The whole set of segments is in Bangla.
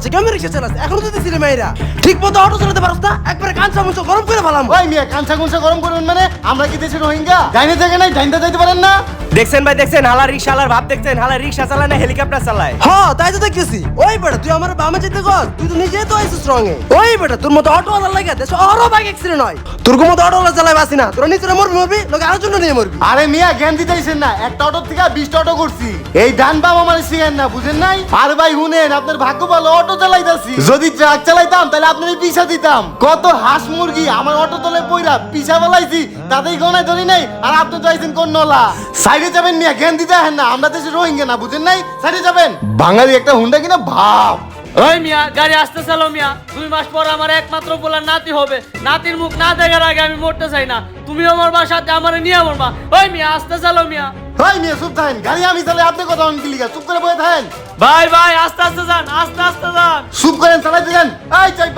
আছে কেমন রিক্সা চালাচ্ছে এখনও তো দিছিলে মেয়েরা ঠিক মতো অটো চালাতে পারছ না, একবারে কাঁচা চামচ গরম করে ফেলাম। ভাই মিয়া কাঁচা কুঞ্চা গরম করবেন মানে? আমরা কি দেশের রোহিঙ্গা? ডাইনে থেকে নাই ডাইনটা যাইতে পারেন না? দেখছেন ভাই দেখছেন? হালা রিক্সালার ভাব দেখছেন? হালা রিক্সা চালায় না হেলিকপ্টার চালায়? হ তাই তো দেখতেছি। ওই বেটা তুই আমার বামে যেতে কর। তুই তো নিজে তো আইছিস এ ওই বেটা তোর মতো অটো ওয়ালা লাগে দেশ আরও বাইক অ্যাক্সিডেন্ট হয়। তোর মতো অটো ওয়ালা চালাই বাসি না। তোরা নিজেরা মরবি মরবি লোক আরও জন্য নিয়ে মরবি। আরে মিয়া জ্ঞান দিতেছেন না। একটা অটো থেকে বিশটা অটো করছি এই ডান বাম আমার শিখেন না বুঝেন নাই? আর ভাই শুনেন আপনার ভাগ্য ভালো অটো চালাইতাছি। যদি ট্রাক চালাইতাম তাহলে আপনার পিছা দিতাম। কত হাঁস মুরগি আমার অটো তলে পইরা পিছা বেলাইছি তাতেই গনায় ধরি নাই আর আপনি তো আইছেন কোন নলা। সাইডে যাবেন মিয়া জ্ঞান দিতে হেন না। আমরা দেশে রোহিঙ্গা না বুঝেন নাই? সাইডে যাবেন। বাঙালি একটা হুন্ডা কিনা ভাব ওই মিয়া গাড়ি আসতে চালো মিয়া। দুই মাস পর আমার একমাত্র বলার নাতি হবে। নাতির মুখ না দেখার আগে আমি মরতে চাই না। তুমি আমার বাসাতে আমার নিয়ে মরবা। ওই মিয়া আসতে চালো মিয়া। ভাই মিয়া চুপ থাকেন। গাড়ি আমি চালাই আপনি কথা অনেক চুপ করে বয়ে থাকেন। ভাই ভাই আস্তে আস্তে যান আস্তে আস্তে যান চুপ করেন চালাইতে যান এই চাইবা এই মামে চাইবা এই লাগল এই চাইবা চাইবা এই চাইবা সর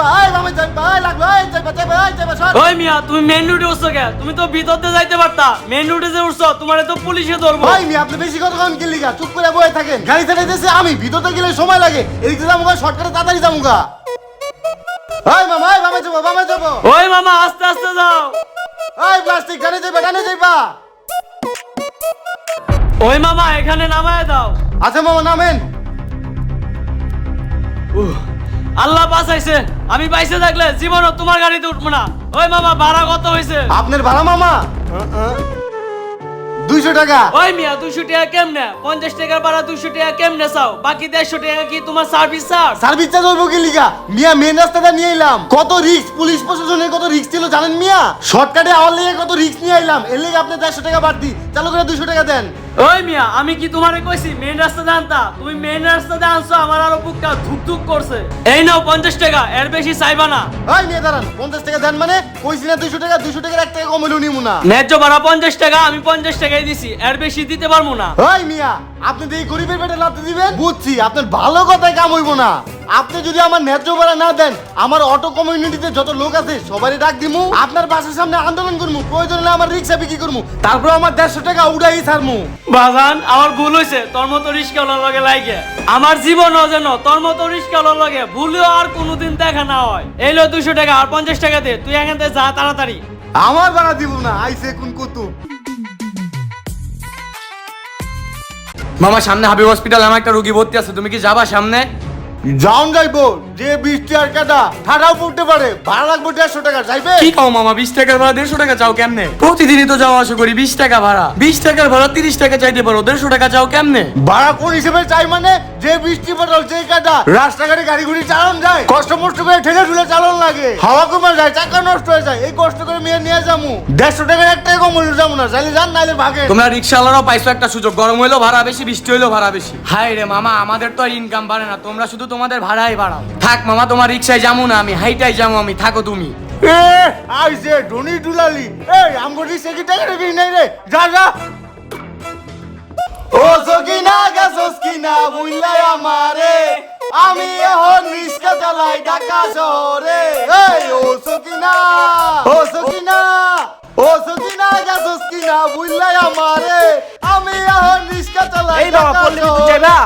ওই মিয়া তুমি মেন রুটে উঠছো কে তুমি তো ভিতরতে যাইতে পারতা। মেন রুটে যে উঠছো তোমার তো পুলিশে ধরবো। ভাই মি আপনি বেশি কথা কন লিগা চুপ করে বয়ে থাকেন। গাড়ি চালাইতেছে আমি ভিতরতে গেলে সময় লাগে। এদিকে যামুগা শর্টকাটে তাড়াতাড়ি যামুগা। এই মামা এই মামা যাব মামা যাব। ওই মামা আস্তে আস্তে যাও। এই প্লাস্টিক ডানে যাইবা ডানে যাইবা ওই মামা এখানে নামায় দাও। আচ্ছা মামা নামেন। আল্লাহ বাঁচাইছে। আমি বাইসে থাকলে জীবনও তোমার গাড়িতে উঠবো না। ওই মামা ভাড়া কত হয়েছে আপনার ভাড়া মামা? দুইশো টাকা। ওই মিয়া দুশো টাকা কেমনে? পঞ্চাশ টাকার ভাড়া দুশো টাকা কেমনে চাও? বাকি দেড়শো টাকা কি তোমার সার্ভিস চার্জ সার্ভিস চার্জ হইব কি লিগা? মিয়া মেন রাস্তাটা নিয়ে এলাম। কত রিস্ক পুলিশ প্রশাসনের কত রিস্ক ছিল জানেন মিয়া? শর্টকাটে আওয়ার লেগে কত রিস্ক নিয়ে এলাম এর লেগে আপনি দেড়শো টাকা বাড়তি চালু করে দুশো টাকা দেন। ওই মিয়া আমি কি তোমারে কইছি? মেন রাস্তা জানতা তুমি মেন রাস্তাতে আনছো আমার আরও বুকটা ধুক ধুক করছে। এই নাও পঞ্চাশ টাকা এর বেশি চাইবা না। ওই নিয়ে দাঁড়ান পঞ্চাশ টাকা দেন মানে? কইছি না দুশো টাকা দুশো টাকার এক টাকা কমেলেও নিমু না। ন্যায্য ভাড়া পঞ্চাশ টাকা আমি পঞ্চাশ টাকাই দিছি এর বেশি দিতে পারব না। ওই মিয়া আপনি এই গরিবের পেটে লাথি দিবেন? বুঝছি আপনার ভালো কথায় কাম হইব না। আপনি যদি আমার ন্যায্য ভাড়া না দেন আমার অটো কমিউনিটিতে যত লোক আছে সবারই ডাক দিমু। আপনার বাসার সামনে আন্দোলন করমু প্রয়োজন হলে আমার রিক্সা বিক্রি করমু। তারপর আমার দেড়শো টাকা উড়াই ছাড়মু। বাজান আমার ভুল হয়েছে তোর মতো রিস্কা লগে লাগে আমার জীবনও যেন তোর মতো রিস্কা লগে ভুলেও আর কোনোদিন দেখা না হয়। এই লো দুশো টাকা আর পঞ্চাশ টাকা দে তুই এখান থেকে যা তাড়াতাড়ি। আমার বাড়া দিব না আইসে কোন কুতু মামা সামনে হাবিব হসপিটাল আমার একটা রোগী ভর্তি আছে তুমি কি যাবা সামনে? যাওন যাইবো যে বৃষ্টি আর কাটা ঠাটাও পড়তে পারে। ভাড়া লাগবে দেড়শো টাকা যাইবে? কি কও মামা বিশ টাকার ভাড়া দেড়শো টাকা চাও কেমনে? প্রতিদিনই তো যাওয়া আসা করি বিশ টাকা ভাড়া। বিশ টাকার ভাড়া তিরিশ টাকা চাইতে পারো দেড়শো টাকা চাও কেমনে? ভাড়া কোন হিসেবে চাই মানে যে বৃষ্টি পটল যে কাটা রাস্তাঘাটে গাড়ি গুড়ি চালান যায় কষ্ট মষ্ট করে ঠেলে ঠুলে চালান লাগে। হাওয়া কমে যায় চাকা নষ্ট হয়ে যায় এই কষ্ট করে মেয়ে নিয়ে যাব দেড়শো টাকার এক টাকা কম হলে যাব না চাইলে যান নাইলে ভাগে। তোমরা রিক্সাওয়ালারাও পাইছো একটা সুযোগ গরম হইল ভাড়া বেশি বৃষ্টি হইল ভাড়া বেশি। হাই রে মামা আমাদের তো আর ইনকাম বাড়ে না তোমরা শুধু তোমাদের ভাড়াই বাড়াও। থাক মামা তোমার রিক্সায় যাব না আমি হাইটাই যাব আমি থাকো তুমি। এ আইসে ধনী দুলালি। এই আমগো রিক্সা টাকা রেখে নাই রে। যা যা। ও সকিনা গাছস কিনা বুইলাই আমারে। আমি এখন রিক্সা চালাই ঢাকা শহরে। এই ও সকিনা ও সকিনা ও সকিনা গাছস কিনা বুইলাই আমারে। আমি এখন রিক্সা চালাই এই বাবা, পল্লী বিদ্যুৎ। যাইবা?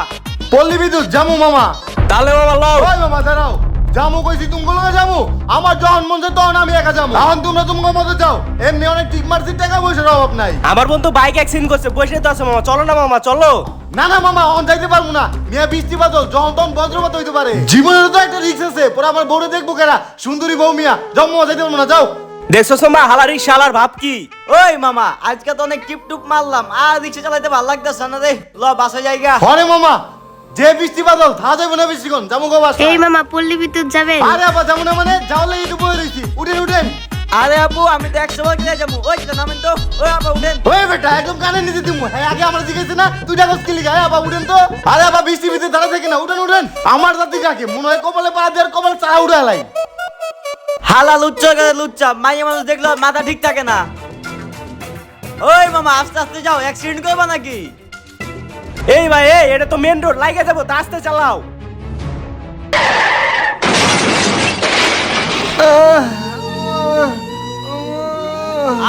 পল্লী বিদ্যুৎ জামু মামা। তাহলে বাবা লও। ওই মামা দাঁড়াও। জামু কইছি তুমি লগে যাব আমার যখন মন চায় তখন আমি একা যাব এখন তোমরা তোমার মতো যাও। এমনি অনেক টিক মারছি টাকা পয়সার অভাব নাই। আমার বন্ধু বাইক অ্যাক্সিডেন্ট করছে বসে তো আছে মামা। চলো না মামা চলো। না না মামা অন যাইতে পারব না। মিয়া বৃষ্টি বাদল যখন তখন বজ্রপাত হইতে পারে। জীবনের তো একটা রিস্ক আছে পরে আমার বউরে দেখব কেরা? সুন্দরী বউ মিয়া। মামা যাইতে পারব না যাও। দেখছ সোমা হালা রিক্সাওয়ালার ভাব কি? ওই মামা আজকে তো অনেক টিপ টুপ মারলাম। আর রিক্সা চালাইতে ভালো লাগতেছে না রে। ল বাসা জায়গা হরে মামা যে বৃষ্টি বাদল থা যাইবো না বেশিক্ষণ যাব গো বাসা। এই মামা পল্লী বিদ্যুৎ যাবেন। আরে আবার যাব না মানে? যাও লাগি একটু বয়ে রইছি। উঠেন উঠেন। আরে আপু আমি তো একশো বার কিনে যাব। ওই নামেন তো ওই আপা উঠেন। ওই বেটা একদম কানে নিতে দিমু। হ্যাঁ আগে আমরা জিজ্ঞেস না তুই টাকা স্কিলি গায়ে আবার উঠেন তো। আরে আবার বৃষ্টি ভিতরে দাঁড়া থেকে না। উঠেন উঠেন। আমার জাতি কাকে? মনে হয় কপালে পা দেওয়ার কপালে চা উঠে লাই। হালা লুচ্চা করে লুচ্চা। মাইয়া মানুষ দেখল মাথা ঠিক থাকে না। ওই মামা আস্তে আস্তে যাও। অ্যাক্সিডেন্ট করবা নাকি? এই ভাই এই এটা তো মেন রোড লাগে যাব আস্তে চালাও।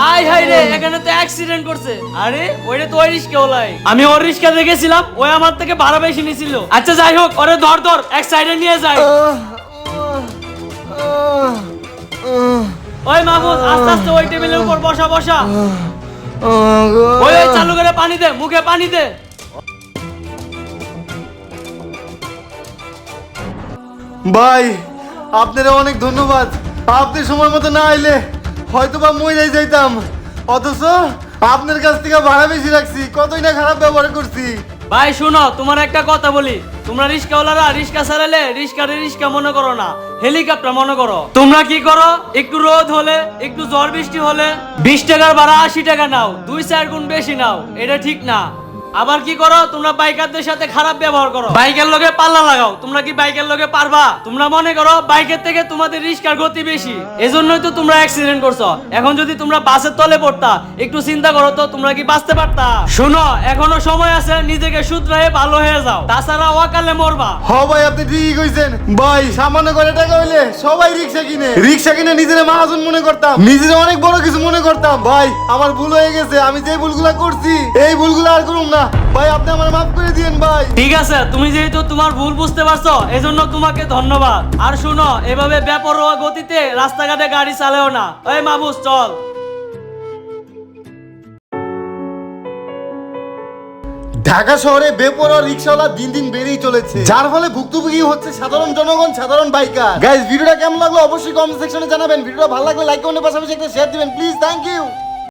আয় হাই রে এখানে তো অ্যাক্সিডেন্ট করছে। আরে? ওইটা তো ওই রিস্কা ওলাই। আমি ওর রিস্কা দেখেছিলাম ওই আমার থেকে ভাড়া বেশি নিছিল। আচ্ছা যাই হোক ওরে ধর ধর এক সাইডে নিয়ে যায় ওই মাহমুদ আস্তে আস্তে ওই টেবিলের উপর বসা বসা। ওই ওই চালু করে পানি দে মুখে পানি দে। ভাই আপনারা অনেক ধন্যবাদ। আপনি সময় মতো না আইলে হয়তো বা মরে যাইতাম। অথচ আপনার কাছ থেকে ভাড়া বেশি রাখছি, কতই না খারাপ ব্যবহার করছি। ভাই, শুনো, তোমার একটা কথা বলি। তোমরা রিস্কাওয়ালারা রিস্কা চালালে রিস্কারে রিস্কা মনে করো না, হেলিকপ্টার মনে করো। তোমরা কি করো, একটু রোদ হলে, একটু ঝড় বৃষ্টি হলে, বিশ টাকার ভাড়া আশি টাকা নাও, দুই চার গুণ বেশি নাও, এটা ঠিক না। আবার কি করো? তোমরা বাইকারদের সাথে খারাপ ব্যবহার করো। বাইকের লগে পাল্লা লাগাও। তোমরা কি বাইকের লগে পারবা? তোমরা মনে করো, বাইকের থেকে তোমাদের রিস্কার গতি বেশি। এজন্যই তো তোমরা অ্যাক্সিডেন্ট করছ। এখন যদি তোমরা বাসের তলে পড়তা, একটু চিন্তা করো তো, তোমরা কি বাঁচতে পারতা? শোনো, এখনও সময় আছে, নিজেকে শুধরায়ে ভালো হয়ে যাও। তাছাড়া ওয়াকালে মরবা। হ ভাই, আপনি ঠিকই কইছেন। ভাই, সামান্য করে টাকা হইলে সবাই রিক্সা কিনে। রিক্সা কিনে নিজের মাহাজন মনে করতাম। নিজের অনেক বড় কিছু মনে করতাম। ভাই, আমার ভুল হয়ে গেছে। আমি যে ভুলগুলা করছি, এই ভুলগুলো আর করুম না। ভাই আপনি আমার মাফ করে দিয়েন ভাই। ঠিক আছে তুমি যেহেতু তোমার ভুল বুঝতে পারছ এজন্য তোমাকে ধন্যবাদ। আর শুনো এভাবে বেপরোয়া গতিতে রাস্তাঘাটে গাড়ি চালাও না। মাবুস চল। ঢাকা শহরে বেপরোয়া রিক্সাওয়ালা দিন দিন বেড়েই চলেছে। যার ফলে ভুক্তভোগী হচ্ছে সাধারণ জনগণ সাধারণ বাইকার। গাইজ ভিডিওটা কেমন লাগল অবশ্যই কমেন্ট সেকশনে জানাবেন। ভিডিওটা ভালো লাগলে লাইক কমেন্টের পাশাপাশি একটা শেয়ার দিবেন প্লিজ থ্যাংক ইউ